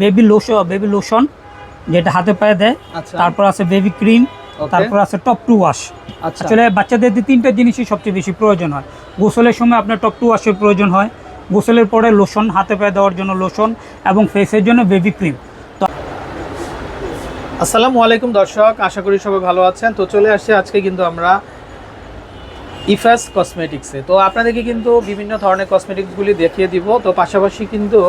Baby lotion baby lotion যেটা হাতে পায়ে দেয়। আচ্ছা। তারপর আছে বেবি ক্রিম তারপর আছে টপ টু ওয়াশ আসলে বাচ্চাদের তিনটা জিনিসই সবচেয়ে বেশি প্রয়োজন হয়। গোসলের সময় আপনার টপ টু ওয়াশের প্রয়োজন হয়। গোসলের পরে লোশন হাতে পায়ে দেওয়ার জন্য লোশন এবং ফেসের জন্য বেবি ক্রিম আসসালামু আলাইকুম দর্শক আশা করি সবাই ভালো আছেন। তো চলে আসছে আজকে কিন্তু আমরা ইফাস কসমেটিক্সে তো আপনাদেরকে কিন্তু বিভিন্ন ধরনের কসমেটিক্সগুলি দেখিয়ে দিব। তো পাশাপাশি কিন্তু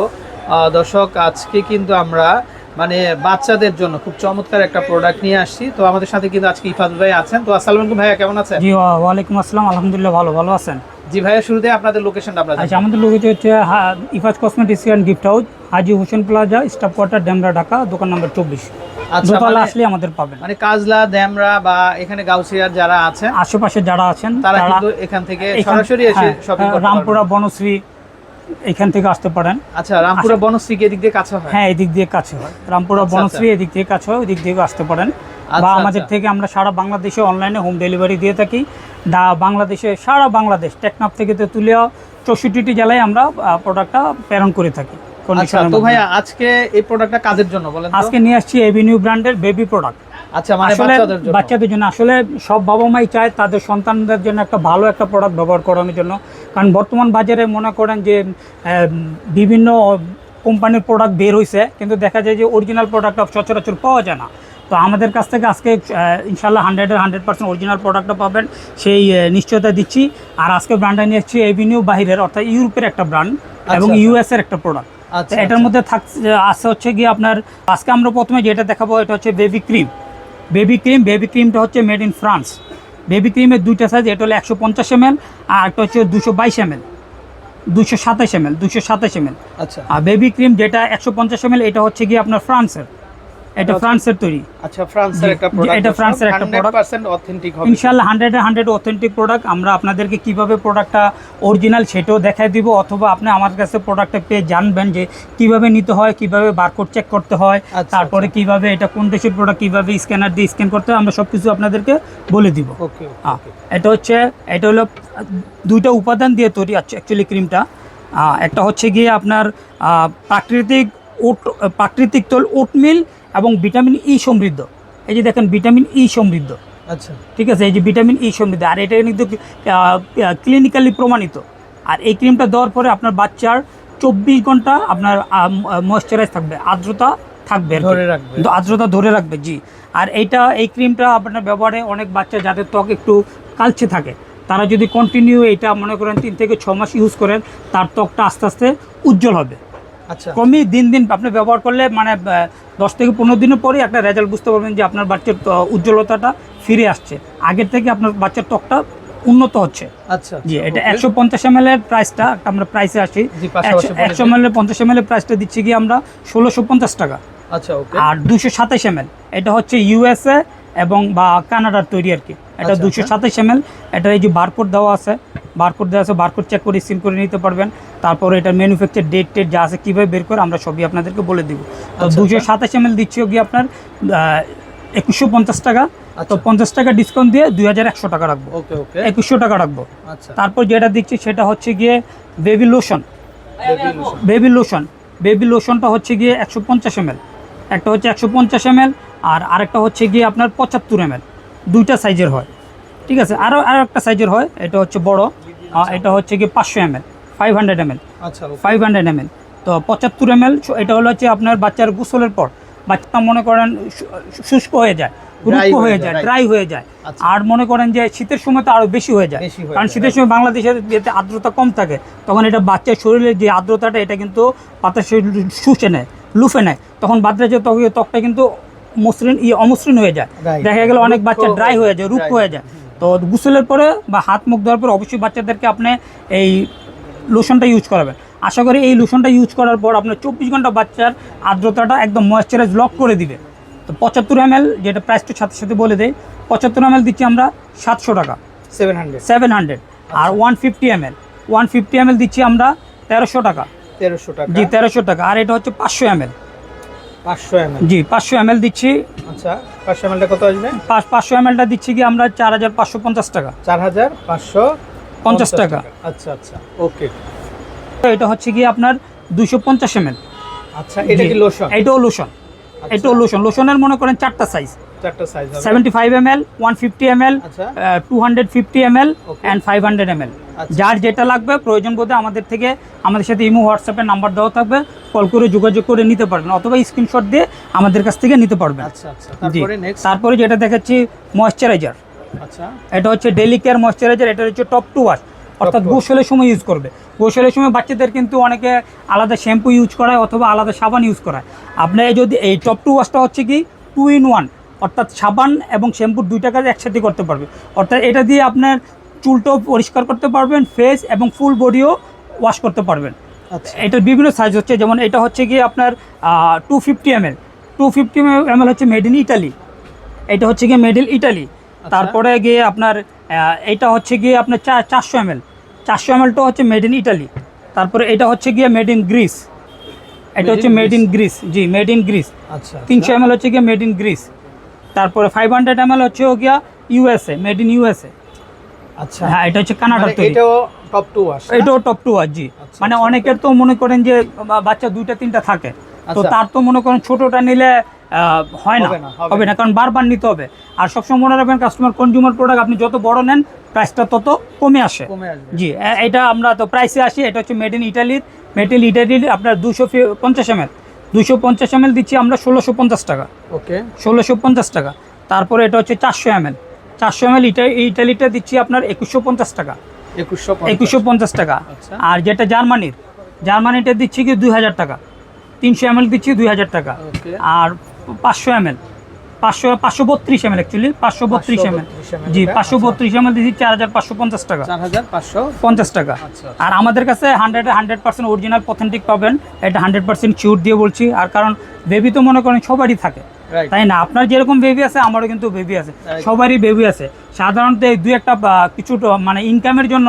দর্শক আজকে কিন্তু আমরা মানে বাচ্চাদের জন্য খুব চমৎকার একটা প্রোডাক্ট নিয়ে আসছি। তো আমাদের সাথে কিন্তু আজকে ইফাজ ভাই আছেন। তো আসসালামু আলাইকুম ভাইয়া কেমন আছেন? জি ওয়ালাইকুম আসসালাম। আলহামদুলিল্লাহ ভালো ভালো আছেন। জি ভাইয়া শুরুতে আপনাদের লোকেশনটা আমরা আচ্ছা আমাদের লোকেছে হচ্ছে Ifaz cosmetics and gift house Haji Hossain plaza staff quarter Demra Dhaka দোকান নম্বর চব্বিশ। আচ্ছা দোতলা মানে- আসলে আমাদের পাবেন। মানে কাজলা দ্যামরা বা এখানে গাউসিয়ার যারা আছেন আশেপাশে যারা আছেন তারা কিন্তু এখান থেকে সরাসরি এসে হ্যাঁ, শপিং রামপুরা বনশ্রী এখান থেকে আসতে পারেন। আচ্ছা রামপুরা বনশ্রী এদিক দিয়ে কাছে হয়? হ্যাঁ এদিক দিয়ে কাছে হয়। রামপুরা আচ্ছা, বনশ্রী এদিক দিয়ে কাছে হয় ওদিক থেকে আসতে পারেন। বা আচ্ছা, আমাদের আচ্ছা। থেকে আমরা সারা বাংলাদেশে অনলাইনে হোম ডেলিভারি দিয়ে থাকি। দা বাংলাদেশে সারা বাংলাদেশ টেকনাফ থেকে তেঁতুলিয়া চৌষট্টিটি জেলায় আমরা প্রোডাক্টটা প্রেরণ করে থাকি আচ্ছা তো ভাইয়া আজকে এই প্রোডাক্টটা কাদের জন্য বলেন আজকে নিয়ে আসছি এভিনিউ ব্র্যান্ডের বেবি প্রোডাক্ট আচ্ছা মানে বাচ্চাদের জন্য। বাচ্চাদের জন্য। আসলে সব বাবা মাই চায় তাদের সন্তানদের জন্য একটা ভালো একটা প্রোডাক্ট ব্যবহার করানোর জন্য। কারণ বর্তমান বাজারে মনে করেন যে বিভিন্ন কোম্পানির প্রোডাক্ট বের হয়েছে কিন্তু দেখা যায় যে অরিজিনাল প্রোডাক্টটা সচরাচর পাওয়া যায় না। তো আমাদের কাছ থেকে আজকে ইনশাল্লাহ হান্ড্রেডের হান্ড্রেড পার্সেন্ট অরিজিনাল প্রোডাক্টটা পাবেন। সেই নিশ্চয়তা দিচ্ছি। আর আজকে ব্র্যান্ডটা নিয়ে এসেছি এভিনিউ বাহিরের অর্থাৎ ইউরোপের একটা ব্র্যান্ড এবং আচ্ছা। ইউএস এর একটা প্রোডাক্ট আচ্ছা এটার মধ্যে থাকছে আছে হচ্ছে গিয়ে আপনার আজকে আমরা প্রথমে যেটা দেখাবো এটা হচ্ছে baby cream baby cream baby ক্রিমটা হচ্ছে মেড ইন ফ্রান্স বেবি ক্রিমের দুইটা সাইজ এটা হলো একশো পঞ্চাশ এম আর একটা হচ্ছে দুশো বাইশ এম এল দুশো সাতাশ এম এল দুশো সাতাশ এম এল আচ্ছা। আর বেবি ক্রিম যেটা একশো পঞ্চাশ এম এটা হচ্ছে গিয়ে আপনার ফ্রান্সের এটা ফ্রান্সের তৈরি। আচ্ছা ফ্রান্সের একটা প্রোডাক্ট এটা ফ্রান্সের একটা product। 100% অথেন্টিক হবে। ইনশাল্লাহ হান্ড্রেড হান্ড্রেড অথেন্টিক প্রোডাক্ট আমরা আপনাদেরকে কীভাবে প্রোডাক্টটা অরিজিনাল সেটাও দেখাই দিব অথবা আপনি আমার কাছে প্রোডাক্টটা পেয়ে জানবেন যে কীভাবে নিতে হয় কীভাবে বারকোড চেক করতে হয় আচ্ছা, তারপরে কীভাবে এটা কোন দেশের প্রোডাক্ট কীভাবে স্ক্যানার দিয়ে স্ক্যান করতে হয় আমরা সব কিছু আপনাদেরকে বলে দিব। ওকে এটা হচ্ছে এটা হলো দুইটা উপাদান দিয়ে তৈরি আছে অ্যাকচুয়ালি ক্রিমটা একটা হচ্ছে গিয়ে আপনার প্রাকৃতিক ওট প্রাকৃতিক তৈল ওটমিল এবং ভিটামিন ই সমৃদ্ধ। এই যে দেখেন ভিটামিন ই সমৃদ্ধ। আচ্ছা। ঠিক আছে এই যে ভিটামিন ই সমৃদ্ধ। আর এটা কিন্তু ক্লিনিক্যালি প্রমাণিত। আর এই ক্রিমটা দেওয়ার পরে আপনার বাচ্চার চব্বিশ ঘণ্টা আপনার ময়শ্চারাইজ থাকবে আর্দ্রতা থাকবে ধরে রাখবে। আর্দ্রতা ধরে রাখবে জি। আর এইটা এই ক্রিমটা আপনার ব্যবহারে অনেক বাচ্চা যাদের ত্বক একটু কালচে থাকে। তারা যদি কন্টিনিউ এটা মনে করেন তিন থেকে ছ মাস ইউজ করেন তার ত্বকটা আস্তে আস্তে উজ্জ্বল হবে। আচ্ছা। ক্রমেই দিন দিন আপনি ব্যবহার করলে মানে দশ থেকে পনেরো দিনের পরেই একটা রেজাল্ট বুঝতে পারবেন যে আপনার বাচ্চার উজ্জ্বলতাটা ফিরে আসছে। আগের থেকে আপনার বাচ্চার ত্বকটা উন্নত হচ্ছে। আচ্ছা জি আচ্ছা, এটা একশো পঞ্চাশ এম এল এর প্রাইসটা আমরা প্রাইসে আসি। একশো। এম এর পঞ্চাশ এম এল এর প্রাইসটা দিচ্ছি কি আমরা ষোলোশো পঞ্চাশ টাকা। আচ্ছা আর দুশো সাতাশ এম এল এটা হচ্ছে ইউএসএ এবং বা কানাডার তৈরি আর কি। এটা আচ্ছা, দুশো সাতাশ এম এল। এটা এই যে বারকোড দেওয়া আছে বারকোড দেওয়া আছে বারকোড চেক করে সিল করে নিতে পারবেন। তারপর এটা ম্যানুফ্যাকচার ডেট টেট যা আছে কীভাবে বের করে আমরা সবই আপনাদেরকে বলে দিব। তো আচ্ছা, দুশো আচ্ছা। সাতাশ এম এল দিচ্ছি গিয়ে আপনার একুশশো পঞ্চাশ টাকা। তো আচ্ছা। পঞ্চাশ টাকা ডিসকাউন্ট দিয়ে দুই হাজার একশো টাকা রাখব। একুশশো টাকা রাখব। আচ্ছা। তারপর যেটা দিচ্ছি সেটা হচ্ছে গিয়ে baby lotion baby lotion baby লোশনটা হচ্ছে গিয়ে একশো পঞ্চাশ এম একটা হচ্ছে একশো পঞ্চাশ এম আর আরেকটা হচ্ছে গিয়ে আপনার পঁচাত্তর এম দুইটা সাইজের হয়। ঠিক আছে? আরও আরও একটা সাইজের হয়। এটা হচ্ছে বড়। এটা হচ্ছে গিয়ে পাঁচশো M L five hundred M আচ্ছা okay। ফাইভ হান্ড্রেড এম তো পঁচাত্তর এম এটা হলো হচ্ছে আপনার বাচ্চার গোসলের পর। বাচ্চা মনে করেন শুষ্ক হয়ে যায় রুক্ষ হয়ে যায়. ড্রাই হয়ে যায়। আচ্ছা। আর মনে করেন যে শীতের সময় তো আরও বেশি হয়ে যায়। কারণ শীতের সময় বাংলাদেশের যেতে আর্দ্রতা কম থাকে তখন এটা বাচ্চার শরীরের যে আর্দ্রতাটা এটা কিন্তু বাতাসে শুষে নেয়। লুফে নেয়। তখন বাচ্চার যে ত্বক ত্বকটা কিন্তু মসৃণ ইয়ে অমসৃণ হয়ে যায়। দেখা গেল অনেক বাচ্চা ড্রাই হয়ে যায় dry হয়ে যায়। তো গোসলের পরে বা হাত মুখ ধোয়ার পরে অবশ্যই বাচ্চাদেরকে আপনি এই লোশনটা ইউজ করাবেন। আশা করি এই লোশনটা ইউজ করার পর আপনার চব্বিশ ঘণ্টা বাচ্চার আর্দ্রতাটা একদম ময়েশ্চারাইজ লক করে দিবে। তো পঁচাত্তর এম যেটা প্রাইসটা সাথে সাথে বলে দেয় পঁচাত্তর এম দিচ্ছি আমরা সাতশো টাকা। 700 সেভেন হান্ড্রেড আর one fifty M L one fifty M দিচ্ছি আমরা তেরোশো টাকা। 1300 টাকা। জি তেরোশো টাকা। আর এটা হচ্ছে পাঁচশো এম 500 ml জি পাঁচশো এম দিচ্ছি। আচ্ছা 500 ml টা কত আসবে? পাঁচশো এম এলটা দিচ্ছি কি আমরা চার হাজার পাঁচশো পঞ্চাশ টাকা। 4500 পঞ্চাশ টাকা। আচ্ছা আচ্ছা ওকে। এটা হচ্ছে কি আপনার দুশো পঞ্চাশ এম এল আচ্ছা এটা কি লোশন এটাও লোশন এটাও লোশন লোশনের মনে করেন চারটা সাইজ চারটা সাইজ হবে। Seventy five M L one fifty M L আচ্ছা অ্যান্ড ফাইভ হান্ড্রেড এম আচ্ছা। যার যেটা লাগবে প্রয়োজন বোধে আমাদের থেকে আমাদের সাথে ইমো হোয়াটসঅ্যাপের নাম্বার দেওয়া থাকবে কল করে যোগাযোগ করে নিতে পারবেন অথবা স্ক্রিনশট দিয়ে আমাদের কাছ থেকে নিতে পারবেন। আচ্ছা আচ্ছা। তারপরে নেক্সট তারপরে যেটা দেখাচ্ছি ময়শ্চারাইজার আচ্ছা। এটা হচ্ছে ডেলি কেয়ার ময়শ্চারাইজার এটা হচ্ছে টপ টু ওয়াশ অর্থাৎ গোসলের সময় ইউজ করবে। গোসলের সময় বাচ্চাদের কিন্তু অনেকে আলাদা শ্যাম্পু ইউজ করায় অথবা আলাদা সাবান ইউজ করায়। আপনার যদি এই টপ টু ওয়াশটা হচ্ছে কি টু ইন ওয়ান অর্থাৎ সাবান এবং শ্যাম্পুর দুইটা কাজ একসাথে করতে পারবে। অর্থাৎ এটা দিয়ে আপনার চুলটাও পরিষ্কার করতে পারবেন ফেস এবং ফুল বডিও ওয়াশ করতে পারবেন। আচ্ছা। এটার বিভিন্ন সাইজ হচ্ছে যেমন এটা হচ্ছে গিয়ে আপনার two fifty M L two fifty M L হচ্ছে মেড ইন ইটালি এটা হচ্ছে গিয়ে মেড ইন ইটালি তারপরে গিয়ে আপনার এটা হচ্ছে গিয়ে আপনার চা চারশো এম এল চারশো এম এলটা হচ্ছে মেড ইন ইটালি তারপরে এটা হচ্ছে গিয়ে মেড ইন গ্রিস এটা হচ্ছে মেড ইন গ্রিস জি মেড ইন গ্রিস আচ্ছা তিনশো এম এল হচ্ছে গিয়ে মেড ইন গ্রিস তারপরে ফাইভ হান্ড্রেড এম এল হচ্ছে ও গিয়া ইউএসএ মেড ইন ইউএসএ আচ্ছা। হ্যাঁ এটা হচ্ছে কানাডার মানে তৈরি। টপ টু ওয়াশ এটাও টপ টু আর জি। আচ্ছা, মানে আচ্ছা। অনেকের তো মনে করেন যে বাচ্চা দুইটা তিনটা থাকে। তো আচ্ছা। তার তো মনে করেন ছোটটা নিলে হয় না। হবে না, কারণ বারবার নিতে হবে। আর সবসময় মনে রাখবেন কাস্টমার কনজিউমার প্রোডাক্ট আপনি যত বড় নেন প্রাইসটা তত কমে আসে। জি এটা আমরা তো প্রাইসে আসি এটা হচ্ছে মেড ইন ইটালির মেড ইন ইটালির আপনার দুশো পঞ্চাশ এম এল দুশো পঞ্চাশ এম এল দিচ্ছি আমরা ষোলোশো পঞ্চাশ টাকা। ওকে। ষোলোশো পঞ্চাশ টাকা। তারপরে এটা হচ্ছে চারশো এম এল চারশো এম এল ইটালিটা দিচ্ছি আপনার একুশশো পঞ্চাশ টাকা। একুশশো একুশশো পঞ্চাশ টাকা। আচ্ছা। আর যেটা জার্মানির জার্মানিটা দিচ্ছি কি দুই হাজার টাকা। তিনশো এম এল দিচ্ছি দুই হাজার টাকা। আর পাঁচশো এম এল পাঁচশো পাঁচশো বত্রিশ এম এল অ্যাকচুয়ালি পাঁচশো বত্রিশ এম এল জি পাঁচশো আচ্ছা। বত্রিশ এম এল দিচ্ছি চার হাজার পাঁচশো পঞ্চাশ টাকা। চার হাজার পাঁচশো পঞ্চাশ টাকা। আচ্ছা আর আমাদের কাছে hundred hundred percent original authentic পাবেন। এটা হান্ড্রেড পার্সেন্ট শিওর দিয়ে বলছি। আর কারণ বেবি তো মনে করেন সবারই থাকে। তাই না? আপনার যেরকম বেবি আছে আমারও কিন্তু বেবি আছে। সবারই বেবি আছে। সাধারণত এই দুই একটা কিছু মানে ইনকামের জন্য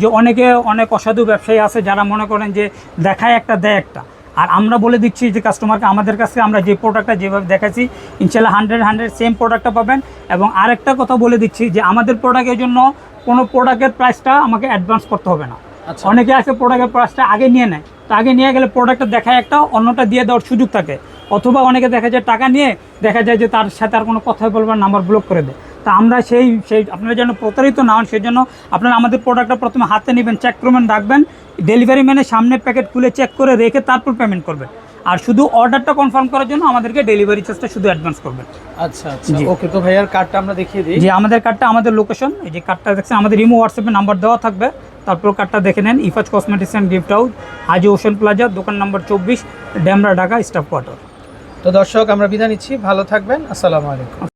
যে অনেকে অনেক অসাধু ব্যবসায়ী আছে যারা মনে করেন যে দেখায় একটা দেয় একটা। আর আমরা বলে দিচ্ছি যে কাস্টমারকে আমাদের কাছে আমরা যে প্রোডাক্টটা যেভাবে দেখাচ্ছি ইনশাল্লাহ হান্ড্রেড হান্ড্রেড সেম প্রোডাক্টটা পাবেন। এবং আরেকটা কথা বলে দিচ্ছি যে আমাদের প্রোডাক্টের জন্য কোনো প্রোডাক্টের প্রাইসটা আমাকে অ্যাডভান্স করতে হবে না। আচ্ছা। অনেকে আছে প্রোডাক্টের প্রাইসটা আগে নিয়ে নেয়। তো আগে নিয়ে গেলে প্রোডাক্টটা দেখায় একটা অন্যটা দিয়ে দেওয়ার সুযোগ থাকে। অথবা অনেকে দেখা যায় টাকা নিয়ে দেখা যায় যে তার সাথে আর কোনো কথাই বলবার নাম্বার ব্লক করে দেয়। তা আমরা সেই সেই আপনারা যেন প্রতারিত না হন সেই জন্য আপনারা আমাদের প্রোডাক্টটা প্রথমে হাতে নেবেন চেক করবেন রাখবেন ডেলিভারি ম্যানের সামনে প্যাকেট খুলে চেক করে রেখে তারপর পেমেন্ট করবেন। আর শুধু অর্ডারটা কনফার্ম করার জন্য আমাদেরকে ডেলিভারি চার্জটা শুধু অ্যাডভান্স করবেন। আচ্ছা আচ্ছা ওকে তো ভাইয়ার কার্ডটা আমরা দেখিয়ে দিই। যে আমাদের কার্ডটা আমাদের লোকেশন এই যে কার্ডটা দেখছেন আমাদের রিমো হোয়াটসঅ্যাপে নাম্বার দেওয়া থাকবে। তারপর কার্ডটা দেখে নেন Ifaz cosmetics and gift house Haji Hossain plaza দোকান নম্বর চব্বিশ ড্যামরা ঢাকা স্টাফ কোয়ার্টার তো দর্শক আমরা বিদায় নিচ্ছি। ভালো থাকবেন। আসসালামু আলাইকুম।